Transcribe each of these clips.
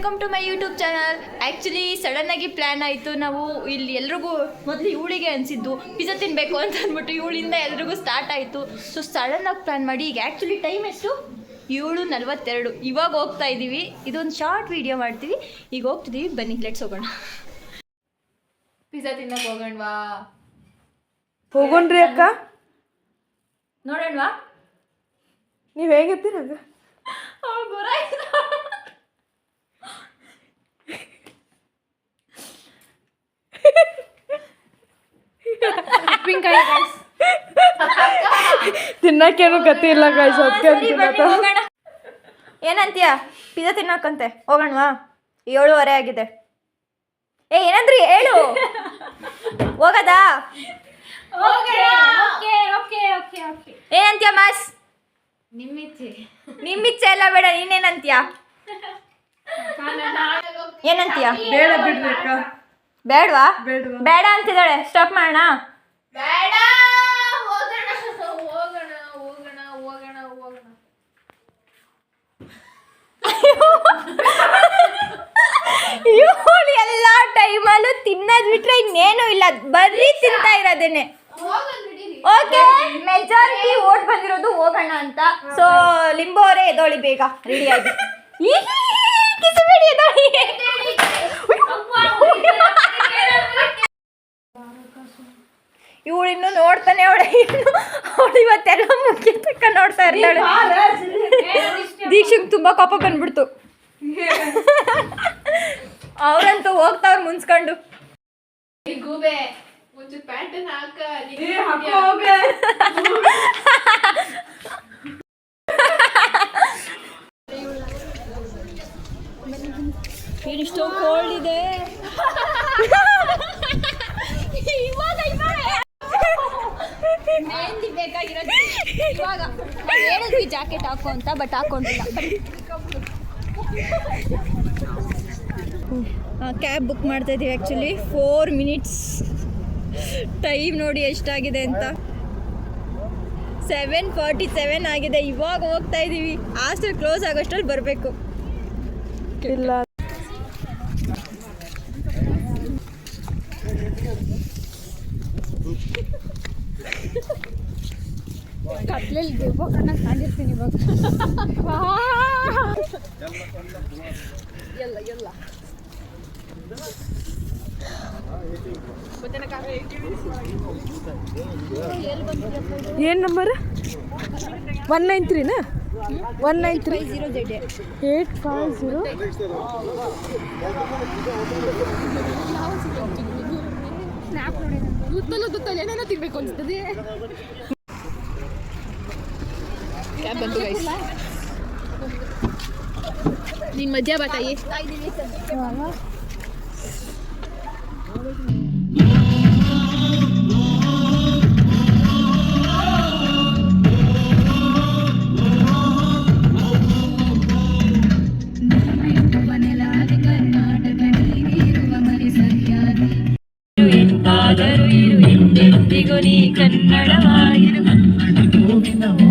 Welcome to my YouTube channel actually ಆಗಿ plan ಆಯಿತು. ನಾವು ಇಲ್ಲಿ ಎಲ್ರಿಗೂ ಮೊದಲು ಇವಳಿಗೆ ಅನಿಸಿದ್ದು ಪಿಜ್ಜಾ ತಿನ್ನಬೇಕು ಅಂತ ಅಂದ್ಬಿಟ್ಟು ಇವಳಿಂದ ಎಲ್ರಿಗೂ ಸ್ಟಾರ್ಟ್ ಆಯಿತು. ಸೊ ಆಗಿ ಪ್ಲ್ಯಾನ್ ಮಾಡಿ ಈಗ ಆ್ಯಕ್ಚುಲಿ ಟೈಮ್ ಎಷ್ಟು? ಏಳು ನಲ್ವತ್ತೆರಡು. ಇವಾಗ ಹೋಗ್ತಾ ಇದ್ದೀವಿ ಇದೊಂದು ಶಾರ್ಟ್ ವಿಡಿಯೋ ಮಾಡ್ತೀವಿ. ಈಗ ಹೋಗ್ತಿದ್ದೀವಿ ಬನ್ನಿ ಲೆಟ್ಸ್ ಹೋಗೋಣ. ಪಿಜ್ಜಾ ತಿನ್ನಕ್ಕೆ ಹೋಗೋಣವಾ? ಹೋಗೋಣ್ರಿ ಅಕ್ಕ. ನೋಡೋಣವಾ? ನೀವು ಹೇಗಿರ್ತೀರ ಹಂಗ ತಿನ್ನಕ್ಕೇನು ಗತಿ ಇಲ್ಲ ಗೈಸ್ ಅದಕ್ಕೆ ಹೋಗೋಣ. ಏನಂತೀಯ? ಪಿಜ್ಜಾ ತಿನ್ನಕಂತೆ ಹೋಗೋಣವಾ? ಏಳುವರೆ ಆಗಿದೆ. ಏ ಏನಂದ್ರಿ? ಹೇಳು. ಹೋಗದಾ? ಏನಂತೀಯ ಮಾಸ್? ನಿಮ್ಮಿಚ್ಚೆ. ಎಲ್ಲ ಬೇಡ ನೀನೇನಂತೀಯ? ಏನಂತೀಯ? ಬೇಡ ಬಿಡ್ಬೇಕ ಬೇಡವಾ? ಬೇಡ ಅಂತಿದ್ದಾಳೆ. ಸ್ಟಾಪ್ ಮಾಡೋಣ. ಬೇಡ ಹೋಗೋಣ ಹೋಗೋಣ ಹೋಗೋಣ ಹೋಗೋಣ ಹೋಗೋಣ. ಇವಳು ಎಲ್ಲ ಟೈಮಲ್ಲೂ ತಿನ್ನೋದು ಬಿಟ್ರೆ ಇನ್ನೇನು ಇಲ್ಲ. ಬರೀ ತಿಂತಾ ಇರೋದೇನೆ. ಓಕೆ ಮೆಜಾರಿಟಿ ಓಟ್ ಬಂದಿರೋದು ಹೋಗೋಣ ಅಂತ. ಸೊ ಲಿಂಬೋ ಅವರೇ ಎದೋಳಿ ಬೇಗ ರೆಡಿಯಾಗಿ ಕಿಸಬೇಡಿ ಎದೋಳಿ ಇವಳು ಇನ್ನು ನೋಡ್ತಾನೆ ಅವಳ ಇನ್ನು ಅವಳು ಇವತ್ತೆಲ್ಲ ಮುಖ್ಯ ತಕ್ಕ ನೋಡ್ತಾ ಇರ್ತಾಳೆ. ದೀಕ್ಷಿಗೆ ತುಂಬಾ ಕೋಪ ಬಂದ್ಬಿಡ್ತು. ಅವ್ರಂತೂ ಹೋಗ್ತಾವ್ರು ಮುನ್ಸ್ಕೊಂಡು. ಇಷ್ಟು ಗೂಬೆ ಒಂಚೂರು ಪ್ಯಾಂಟನ್ ಹಾಕ ಏನಿಷ್ಟೋ ಕೋಲ್ಡ್ ಇದೆ. ಮೆಹಂದಿ ಬೇಕಾಗಿರೋದು ಇವಾಗ ಹೇಳಿದ್ವಿ ಜಾಕೆಟ್ ಹಾಕೋ ಅಂತ ಬಟ್ ಹಾಕೊಂಡಿಲ್ಲ ಕ್ಯಾಬ್ ಬುಕ್ ಮಾಡ್ತಾ ಇದೀವಿ ಆ್ಯಕ್ಚುಲಿ ಫೋರ್ ಮಿನಿಟ್ಸ್ ಟೈಮ್ ನೋಡಿ ಎಷ್ಟಾಗಿದೆ ಅಂತ. ಸೆವೆನ್ ಫಾರ್ಟಿ ಸೆವೆನ್ ಆಗಿದೆ. ಇವಾಗ ಹೋಗ್ತಾ ಇದ್ದೀವಿ ಹಾಸ್ಟೆಲ್ ಕ್ಲೋಸ್ ಆಗೋಷ್ಟ್ರಲ್ಲಿ ಬರಬೇಕು. ಇಲ್ಲ. ಕತ್ಲಲ್ಲಿ ದೆವ್ವ ಕಣ್ಣ ಕಾಣಿರ್ತೀನಿ ಇವಾಗ. ಎಲ್ಲ ಎಲ್ಲ. ಏನು number one nine ತ್ರೀನಾ one nine three zero Z eight five zero Guttalu ಗುತ್ತಲು ಏನೇನೋ ತಿನ್ಬೇಕು ಅನ್ಸ್ತದೆ. ಕ್ಯಾಬ್ ಬಂತು ಗೈಸ್ ನಿನ್ ಮಧ್ಯ ಬಾತಾಯಿ ಎಂತಾದರೂ ಇರು ಎಂದೆಂದಿಗೂ ನೀ ಕನ್ನಡವಾಗಿರು ಬಾರಿಸು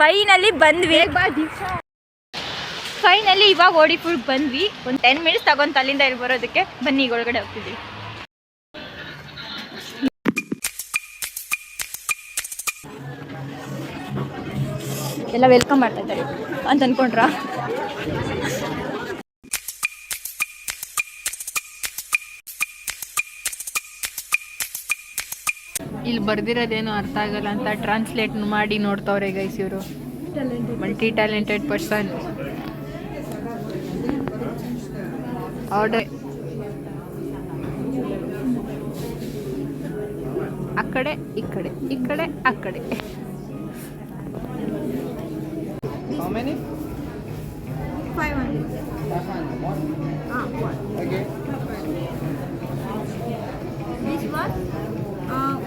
ಫೈನಲಿ ಬಂದ್ವಿ. ಫೈನಲಿ ಇವಾಗ ಓಡಿಪುರ್ಗೆ ಬಂದ್ವಿ. ಒಂದು ಟೆನ್ ಮಿನಿಟ್ಸ್ ತಗೊಂತ ಅಲ್ಲಿಂದ ಇಲ್ಲಿ ಬರೋದಕ್ಕೆ ಬನ್ನಿ, ಈಗ ಒಳಗಡೆ ಹೋಗ್ತಿದ್ವಿ. ಎಲ್ಲ ವೆಲ್ಕಮ್ ಮಾಡ್ತಾ ಇದ್ದಾರೆ ಅಂತ ಅನ್ಕೊಂಡ್ರಾ? ಇಲ್ಲಿ ಬರ್ದಿರೋದೇನು ಅರ್ಥ ಆಗಲ್ಲ ಅಂತ ಟ್ರಾನ್ಸ್ಲೇಟ್ ಮಾಡಿ ನೋಡ್ತಾವ್ರೆ ಗೈಸ್ ಇವರು. ಮಲ್ಟಿ ಟ್ಯಾಲೆಂಟೆಡ್ ಪರ್ಸನ್ ಆರ್ಡರ್ ಆ ಕಡೆ ಈ ಕಡೆ ಈ ಕಡೆ ಆ ಕಡೆ. How many?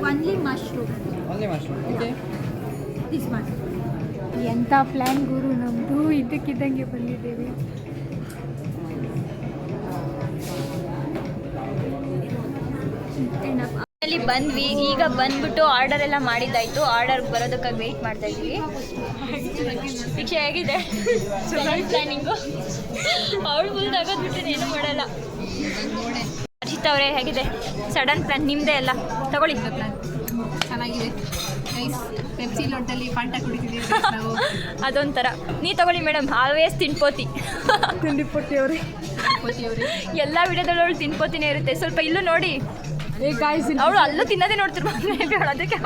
Five mushroom. Only mushroom. Okay. ಎಂಥ ಪ್ಲ್ಯಾನ್ ಗುರು? ನಮ್ಮದು ಇದಕ್ಕಿದ್ದಂಗೆ ಬಂದಿದ್ದೇವೆ. ಅಲ್ಲಿ ಬಂದ್ವಿ. ಈಗ ಬಂದ್ಬಿಟ್ಟು ಆರ್ಡರ್ ಎಲ್ಲ ಮಾಡಿದ್ದಾಯ್ತು. ಆರ್ಡರ್ ಬರೋದಕ್ಕಾಗಿ ವೆಯ್ಟ್ ಮಾಡ್ತಾ ಇದ್ವಿ ಶಿಕ್ಷೆ ಹೇಗಿದೆ? ಪ್ಲಾನಿಂಗು ಅವಳು ಫುಲ್ ತಗೋದ್ಬಿಟ್ಟು ಏನು ಮಾಡಲ್ಲ. ಅವರೇ ಹೇಗಿದೆ? ಸಡನ್ ಪ್ಲಾನ್ ನಿಮ್ಮದೇ ಎಲ್ಲ ತಗೊಳ್ಳಿ. ಪ್ಲ್ಯಾನ್ ಚೆನ್ನಾಗಿದೆ. ನೈಸ್ ಪೆಪ್ಸಿ ಲೋಟಲ್ಲಿ ಪಾಂಟ ಕುಡಿತೀವಿ ನಾವು. ಅದೊಂಥರ. ನೀ ತಗೊಳ್ಳಿ ಮೇಡಮ್. ಆಲ್ವೇಸ್ ತಿನ್ಪೋತಿ. ತಿಂಡಿ ಪಟ್ಟಿ ಅವ್ರಿ. ಎಲ್ಲ ವಿಡಿಯೋದಲ್ಲಿ ಅವಳು ತಿನ್ಪೋತಿನೇ ಇರುತ್ತೆ. ಸ್ವಲ್ಪ ಇಲ್ಲೂ ನೋಡಿ. ಏ ಗಾಯ್ಸ್ ಅವಳು ಅಲ್ಲೂ ತಿನ್ನೋದೇ ನೋಡ್ತಿರ್ಬೋದು ಅದಕ್ಕೆ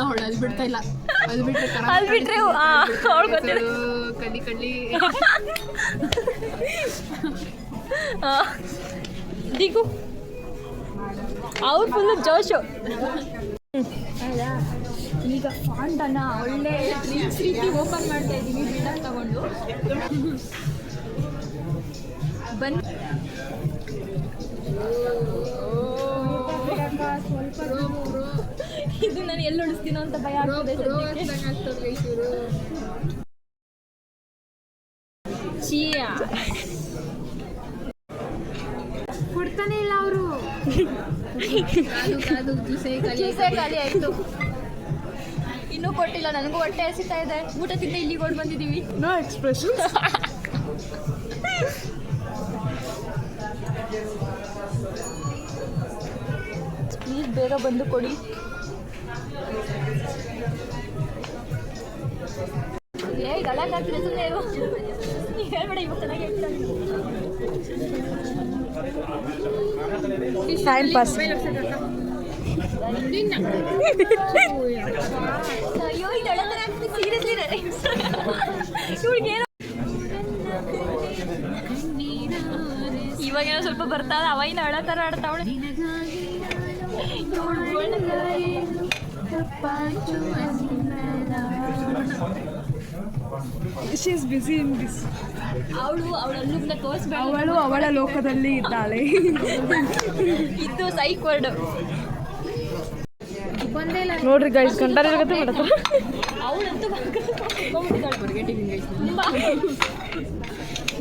ಅವಳು ಅಲ್ಲಿ ಬಿಡ್ತಾ ಇಲ್ಲ. ಅಲ್ಲಿ ಬಿಟ್ರೆ ಅಲ್ಲಿ ಬಿಟ್ರೆ ಅವಳು ಗೊತ್ತಿಲ್ಲ. ಕಡ್ಡಿ ಕಡ್ಲಿ ಆ, ದಿಗು ಅವ್ರು ಫುಲ್ಲು ಜೋಶು. ಈಗ ಫಾಂಡನ ಒಳ್ಳೆ ಡ್ರಿಂಕ್ಸ್ ರೀತಿ ಓಪನ್ ಮಾಡ್ತಾ ಇದ್ದೀನಿ ಗಿಡ ತಗೊಂಡು. ಬನ್ನಿ. ಇದು ನಾನು ಎಲ್ಲಿ ಉಳಿಸ್ತೀನೋ ಅಂತ ಭಯ ಆಗ್ತದೆ ಖಾಲಿ ಆಯ್ತು. ಇನ್ನೂ ಕೊಟ್ಟಿಲ್ಲ ನನಗೂ ಹೊಟ್ಟೆ ಹಸಿತಾ ಇದೆ. ಊಟ ತಿಂದ ಇಲ್ಲಿಗೆ ಓಡ್ ಬಂದಿದ್ದೀವಿ. No expression. ಪ್ಲೀಸ್ ಬೇಗ ಬಂದು ಕೊಡಿ. ಏ ಗಲಾಟೆ ಆಗ್ತಿದೆ ಸುಮ್ಮನೆ ಇರು ನೀ ಹೇಳ್ಬೇಡ ಇವಾಗ ಚೆನ್ನಾಗಿ ಹೇಳ್ತಾನೆ ಟೈಮ್ ಪಾಸ್ ಅಯ್ಯೋ ಇದು ಎಳತರ ಸೀರಿಯಸ್ಲಿ ಇವಳಿಗೇನೋ ಇವಾಗೇನೋ ಸ್ವಲ್ಪ ಬರ್ತಾ ಅವ ಇನ್ನು ಅಳ ಥರ ಆಡ್ತಾವಳೆ she is busy in this ಅವಳು ಅವಳ ತೋರಿಸ್ಬೇಡ. ಅವಳು ಅವಳ ಲೋಕದಲ್ಲಿ ಇದ್ದಾಳೆ. ಇದು ಸೈಕ್ ವರ್ಡ್ ನೋಡ್ರಿ ಗೈಸ್ ಕಂಡಾರ ಜಗತ್ತೆ ಮಾಡತ್ತ ಅವಳಂತೂ ತುಂಬಾ.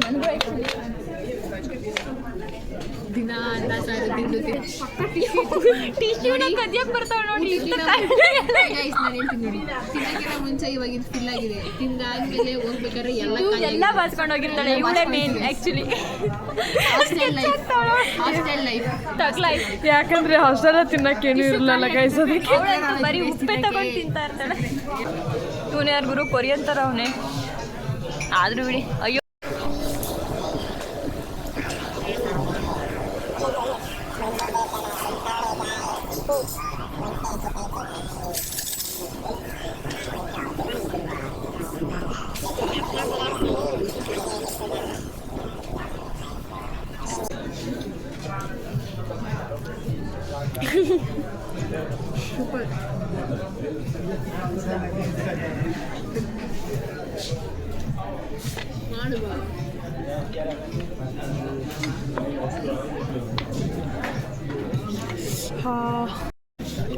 ನನಗೂ ದಿನ ಅನ್ನ ಸಾರು ತಿಂದು ಟಿಶ್ಯೂನ ಕದಿಯಕ್ ಬರ್ತಾವ ನೋಡಿ ಇಂಥ ಗೈಸ್ ನಾನು ಹೇಳ್ತೀನಿ ನೋಡಿ. ತಿನ್ನಕ್ಕಿಂತ ಮುಂಚೆ ಇವಾಗ ಇದು ಫಿಲ್ ಆಗಿದೆ. ತಿಂದಾದ್ಮೇಲೆ ಹೋಗ್ಬೇಕಾದ್ರೆ ಎಲ್ಲ ಎಲ್ಲ ಬಾಸ್ಕೊಂಡು ಹೋಗಿರ್ತಾಳೆ. ಇವಳೇ main actually hostel life hostel life ತಗ್ಲಾಯ್ತು ಯಾಕಂದ್ರೆ ಹಾಸ್ಟೆಲ್ ತಿನ್ನಕ್ಕೇನು ಇರಲಿಲ್ಲ ಗೈಸ್ ಅದಕ್ಕೆ. ಬರೀ ಉಪ್ಪೆ ತಗೊಂಡು ತಿಂತಾ ಇರ್ತಾಳೆ ಇವನು ಯಾರು ಗುರು ಕೊರಿಯನ್ ಥರ ಅವನೇ. ಆದ್ರೂ ಬಿಡಿ. ಅಯ್ಯೋ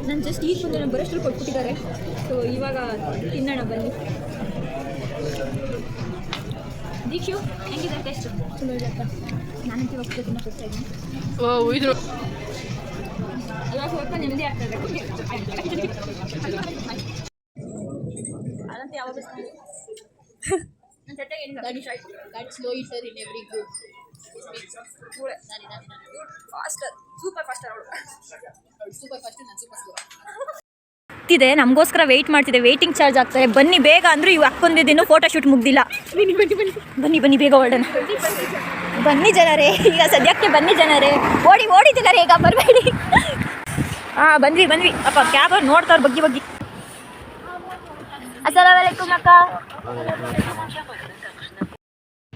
ನಾನು ಜಸ್ಟ್ ಈಗ ಬಂದು ನಾನು ಬರೋಷ್ಟು ಕೊಟ್ಬಿಟ್ಟಿದ್ದಾರೆ. ಸೊ ಇವಾಗ ತಿನ್ನೋಣ ಬನ್ನಿ. ದೀಕ್ಷು ಹೆಂಗಿದೆ ಟೇಸ್ಟ್? ಚಲೋ ಇದೆಯಪ್ಪ ನಾನಂತೂ ಇವಾಗ ತಿನ್ನ ಕೊಡ್ತಾ ಇದ್ದೀನಿ. ಇವಾಗ ಸ್ವಲ್ಪ ನೆಮ್ಮದಿ ಆಗ್ತದೆ eater in every group faster super faster ಅವಳು ಸೂಪರ್ ಫಸ್ಟ್ ನಾನು ಸೂಪರ್ ಸ್ಲೋ ಇದೆ ನಮಗೋಸ್ಕರ ವೆಯ್ಟ್ ಮಾಡ್ತಿದೆ. ವೇಟಿಂಗ್ ಚಾರ್ಜ್ ಆಗ್ತಾರೆ ಬನ್ನಿ ಬೇಗ ಅಂದ್ರೆ ಇವು ದಿನ ಫೋಟೋ ಶೂಟ್ ಮುಗ್ದಿಲ್ಲ. ಬನ್ನಿ ಬನ್ನಿ ಬನ್ನಿ. ಬನ್ನಿ ಬನ್ನಿ ಬೇಗ ಹೊರಡೋಣ. ಬನ್ನಿ ಜನರೇ ಈಗ ಸದ್ಯಕ್ಕೆ ಬನ್ನಿ ಜನರೇ. ಓಡಿ ಓಡಿ ಜನರೇ ಈಗ ಬರಬೇಡಿ. ಹಾಂ ಬಂದ್ವಿ ಬಂದ್ವಿ ಅಪ್ಪ ಕ್ಯಾಬ್ ಅವ್ರು ನೋಡ್ತಾವ್ರು ಬಗ್ಗಿ ಬಗ್ಗಿ. ಅಸಲಾಮಲೈಕುಮ್ ಅಕ್ಕ.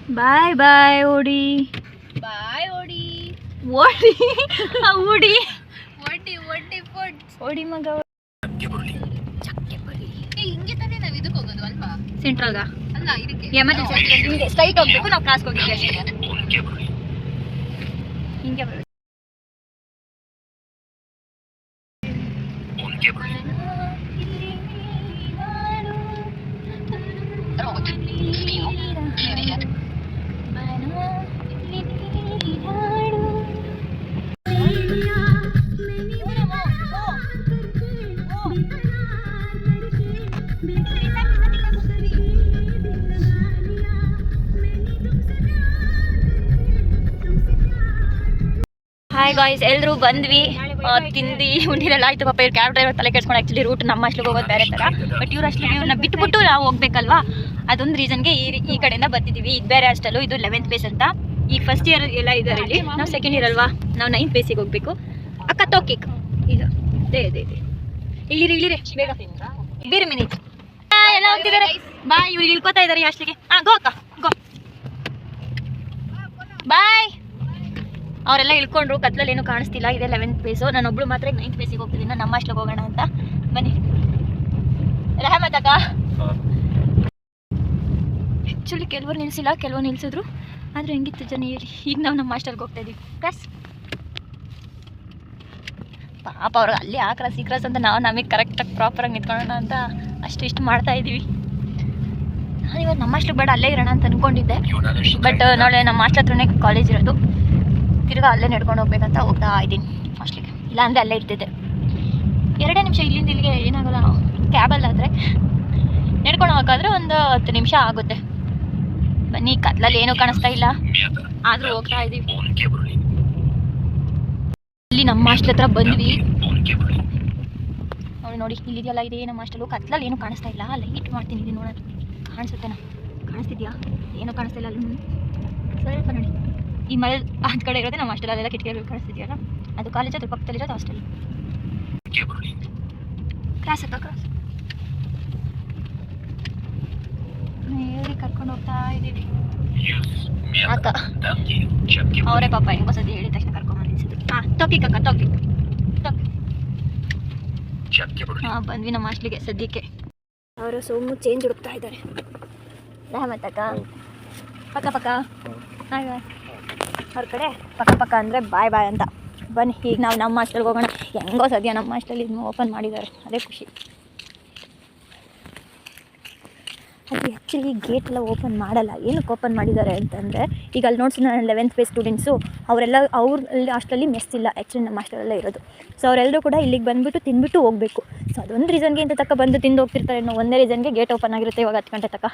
ಬಾಯ್ ಬಾಯ್ ಓಡಿ ಬಾಯ್ ಓಡಿ ಓಡಿ ಆ ಊಡಿ ಒಡ್ಡಿ ಒಡ್ಡಿ ಫುಡ್ ಓಡಿ ಮಗ ಹಿಂಗೆ ತಾನೇ ನಾವು ಇದಕ್ಕೆ ಹೋಗೋದು ಅಲ್ವಾ? ಸೆಂಟ್ರಲ್ಗ ಅಲ್ಲ ಇದಕ್ಕೆ. ಎಮರ್ಜೆನ್ಸಿ ಹಿಂಗೆ ಸ್ಟ್ರೈಟ್ ಹೋಗ್ಬೇಕು ನಾವು ಕ್ರಾಸ್ ಹೋಗಿದ್ವಿ ಅಷ್ಟೇ. ಹಿಂಗೆ ಬರ್ಬೇಕು ಹಾಯ್ ಗಾಯ್ಸ್ ಎಲ್ಲರೂ ಬಂದ್ವಿ ಆ, ತಿಂದು ಉಂಡಿರಲ್ಲ ಆಯ್ತು ಪಾಪ, ಇವ್ರು ಕ್ಯಾಬ್ ಡ್ರೈವರ್ ತಲೆ ಕೆಡ್ಸ್ಕೊಂಡು ಆ್ಯಕ್ಚುಲಿ ರೂಟ್ ನಮ್ಮ ಅಷ್ಟಿಗೆ ಹೋಗೋದು ಬೇರೆ ಥರ ಬಟ್ ಇವ್ರು ಅಷ್ಟು ಇವ್ರನ್ನ ಬಿಟ್ಬಿಟ್ಟು ನಾವು ಹೋಗ್ಬೇಕಲ್ವಾ? ಅದೊಂದು ರೀಸನ್ಗೆ ಈ ಈ ಕಡೆಯಿಂದ ಬರ್ತಿದ್ದೀವಿ ಇದು ಬೇರೆ ಅಷ್ಟಲ್ಲೂ ಇದು ಲೆವೆಂತ್ ಪ್ಲೇಸ್ ಅಂತ. ಈಗ ಫಸ್ಟ್ ಇಯರ್ ಎಲ್ಲ ಇದ್ದಾರೆ ಇಲ್ಲಿ. ನಾವು ಸೆಕೆಂಡ್ ಇಯರ್ ಅಲ್ವಾ? ನಾವು ನೈನ್ತ್ ಪ್ಲೇಸಿಗೆ ಹೋಗ್ಬೇಕು. ಅಕ್ಕ, ತೋಕಿಕ್. ಇದು ದೇ ಇದೆ ಇದೆ. ಇಳಿರಿ ಇಳಿರಿ. ಬೇಗ. ಬೇರೆ ಮಿನಿಟ್ ಎಲ್ಲ ಹೋಗ್ತಿದ್ದಾರೆ ಬಾಯ್ ಇವ್ರು ಇಳ್ಕೊತಾ ಇದ್ದಾರೆ ಅಷ್ಟಿಗೆ ಹಾಂ ಗೋ ಅಕ್ಕ, ಗೋ ಬಾಯ್ ಅವರೆಲ್ಲ ಇಳ್ಕೊಂಡ್ರು ಕತ್ಲಲ್ಲಿ ಏನು ಕಾಣಿಸ್ತಿಲ್ಲ ಇದೆ ಲೆವೆಂತ್ ಪೇಸು ನಾನು ಒಬ್ಳು ಮಾತ್ರ ನೈನ್ತ್ ಪೇಸಿಗೆ ಹೋಗ್ತಿದ್ದೀನಿ ನಮ್ಮ ಅಷ್ಟಕ್ಕೆ ಹೋಗೋಣ ಅಂತ. ಬನ್ನಿ. ರಹಮತ್ ಅಕ್ಕ. ಆ್ಯಕ್ಚುಲಿ ಕೆಲವರು ನಿಲ್ಸಿಲ್ಲ ಕೆಲವರು ನಿಲ್ಸಿದ್ರು. ಆದರೆ ಹೆಂಗಿತ್ತು ಜನ ಹೇಳಿ ಈಗ ನಾವು ನಮ್ಮ ಮಾಸ್ಟರ್ಗೆ ಹೋಗ್ತಾ ಇದೀವಿ. ಪ್ಲಸ್ ಪಾಪ ಅವ್ರಿಗೆ ಅಲ್ಲಿ ಆ ಕ್ರಾಸ್ ಈ ಕ್ರಾಸ್ ಅಂತ ನಾವು ನಮಗೆ ಕರೆಕ್ಟಾಗಿ ಪ್ರಾಪರಾಗಿ ನಿಂತ್ಕೊಳ್ಳೋಣ ಅಂತ ಅಷ್ಟು ಇಷ್ಟು ಮಾಡ್ತಾ ಇದ್ದೀವಿ ನಾನು ಇವತ್ತು ನಮ್ಮ ಹಾಸ್ಟೆಲ್ ಬೇಡ ಅಲ್ಲೇ ಇರೋಣ ಅಂತ ಅಂದ್ಕೊಂಡಿದ್ದೆ ಬಟ್ ನಾಳೆ ನಮ್ಮ ಮಾಸ್ಟರ್ ಹತ್ರನೇ ಕಾಲೇಜ್ ಇರೋದು. ತಿರ್ಗಾ ಅಲ್ಲೇ ನಡ್ಕೊಂಡು ಹೋಗ್ಬೇಕಂತ ಹೋಗ್ತಾ ಇದ್ದೀನಿ ಇಲ್ಲ ಇಲ್ಲಾಂದರೆ ಅಲ್ಲೇ ಇರ್ತಿದ್ದೆ. ಎರಡೇ ನಿಮಿಷ ಇಲ್ಲಿಂದ ಇಲ್ಲಿಗೆ ಏನಾಗಲ್ಲ ಕ್ಯಾಬಲ್ಲಾದರೆ ನಡ್ಕೊಂಡು ಹೋಗೋಕ್ಕಾದ್ರೆ ಒಂದು ಹತ್ತು ನಿಮಿಷ ಆಗುತ್ತೆ. ಬನ್ನಿ, ಕತ್ಲಲ್ಲಿ ಏನೂ ಕಾಣಿಸ್ತಾ ಇಲ್ಲ. ಆದರೂ ಹೋಗ್ತಾ ಇದ್ದೀವಿ. ಇಲ್ಲಿ ನಮ್ಮ ಹಾಸ್ಟೆಲ್ ಹತ್ರ ಬಂದ್ವಿ. ನೋಡಿ ನೋಡಿ, ಇಲ್ಲಿದೆಯಲ್ಲ, ಇದೆ ನಮ್ಮ ಹಾಸ್ಟೆಲು ಕತ್ಲಲ್ಲಿ ಏನೂ ಕಾಣಿಸ್ತಾ ಇಲ್ಲ. ಲೈಟ್ ಮಾಡ್ತೀನಿ ನೋಡೋಣ ಕಾಣಿಸುತ್ತೇನಾ? ಕಾಣಿಸ್ತಿದ್ಯಾ? ಏನೂ ಕಾಣಿಸ್ತಾ ಇಲ್ಲ ಅಲ್ಲಿ. ಸ್ವಲ್ಪ ನೋಡಿ ಈ ಮಳೆ ಆ ಕಡೆ ಇರೋದೇ ನಮ್ಮ ಹಾಸ್ಟೆಲ್ ಅದೆಲ್ಲ ಕಿಟಕಿಗಳು ಕಾಣಿಸ್ತಿದೆಯಲ್ಲ ಅದು ಕಾಲೇಜ್ ಅದ್ರ ಪಕ್ಕದಲ್ಲಿರೋದು ಹಾಸ್ಟೆಲ್ ಕ್ಲಾಸ್ ಅಕ್ಕ ಕ್ರಾಸ್ ಹೇಳಿ ಕರ್ಕೊಂಡು ಹೋಗ್ತಾ ಇದ್ದೀವಿ. ಅಕ್ಕ. ಅವರೇ ಪಾಪ ಹೆಂಗೋ ಸದ್ಯ ಹೇಳಿದ ತಕ್ಷಣ ಕರ್ಕೊಂಡು ಬಂದಿಸಿದ್ರು ಹಾಂ ತೊಕಿಕ್ ಕಕ್ಕ ತೊಕಿಕ್ ಹಾಂ ಬಂದ್ವಿ ನಮ್ಮ ಹಾಸ್ಟ್ಲಿಗೆ ಸದ್ಯಕ್ಕೆ. ಅವರು ಸೋಮು ಚೇಂಜ್ ಹುಡುಕ್ತಾ ಇದ್ದಾರೆ. ರಹಮತ್ ಅಕ್ಕ. ಪಕ್ಕ ಪಕ್ಕ. ಹಾಯ್ ಬಾಯ್ ಅವ್ರ ಕಡೆ ಪಕ್ಕ ಪಕ್ಕ ಅಂದರೆ ಬಾಯ್ ಬಾಯ್ ಅಂತ. ಬನ್ನಿ, ಈಗ ನಾವು ನಮ್ಮ ಹಾಸ್ಟೆಲ್ಗೆ ಹೋಗೋಣ. ಹೆಂಗೋ ಸದ್ಯ ನಮ್ಮ ಹಾಸ್ಟೆಲ್ ಇದನ್ನು ಓಪನ್ ಮಾಡಿದ್ದಾರೆ. ಅದೇ ಖುಷಿ. ಅದು ಆ್ಯಕ್ಚುಲಿ ಗೇಟ್ ಎಲ್ಲ ಓಪನ್ ಮಾಡಲ್ಲ. ಏನಕ್ಕೆ ಓಪನ್ ಮಾಡಿದ್ದಾರೆ ಅಂತಂದರೆ, ಈಗ ಅಲ್ಲಿ ನೋಡ್ಸಿ ನಾನು ಲೆವೆಂತ್ ಪೇ ಸ್ಟೂಡೆಂಟ್ಸು ಅವರೆಲ್ಲ ಅವ್ರ ಅಲ್ಲಿ ಅಷ್ಟರಲ್ಲಿ ಮೆಸ್ ಇಲ್ಲ. ಆ್ಯಕ್ಚುಲಿ ನಮ್ಮ ಹಾಸ್ಟೆಲಲ್ಲೇ ಇರೋದು. ಸೊ ಅವರೆಲ್ಲರೂ ಕೂಡ ಇಲ್ಲಿಗೆ ಬಂದುಬಿಟ್ಟು ತಿಂದುಬಿಟ್ಟು ಹೋಗಬೇಕು. ಸೊ ಅದೊಂದು ರೀಸನ್ಗೆ ಅಂತ ತಕ್ಕ ಬಂದು ತಿಂದು ಹೋಗ್ತಿರ್ತಾರೆ ಇನ್ನೂ ಒಂದೇ ರೀಸನ್ಗೆ ಗೇಟ್ ಓಪನ್ ಆಗಿರುತ್ತೆ ಇವಾಗ ಹತ್ತು ಗಂಟೆ ತಕ್ಕ.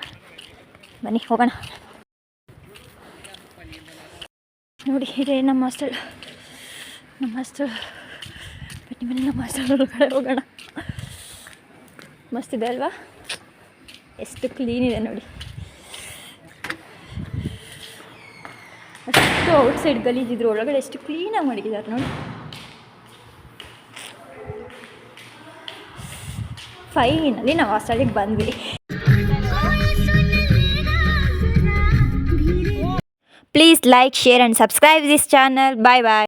ಬನ್ನಿ, ಹೋಗೋಣ. ನೋಡಿ ಇದೆ ನಮ್ಮ ಹಾಸ್ಟೆಲ್ ನಮ್ಮ ಹಾಸ್ಟೆಲ್ ಬನ್ನಿ ಬನ್ನಿ, ನಮ್ಮ ಹಾಸ್ಟೆಲ್ ಒಳಗಡೆ ಹೋಗೋಣ ಮಸ್ತಿದೆ ಅಲ್ವಾ? ಎಷ್ಟು ಕ್ಲೀನ್ ಇದೆ ನೋಡಿ. ಅಷ್ಟು ಔಟ್ಸೈಡ್ ಗಲೀಜಿದ್ರು, ಒಳಗಡೆ ಎಷ್ಟು ಕ್ಲೀನಾಗಿ ಮಾಡಿದ್ದಾರೆ ನೋಡಿ. ಫೈನಲ್ಲಿ ನಾವು ಹಾಸ್ಟೆಲಿಗೆ ಬಂದ್ವಿ. Please like, share and subscribe this channel. Bye bye.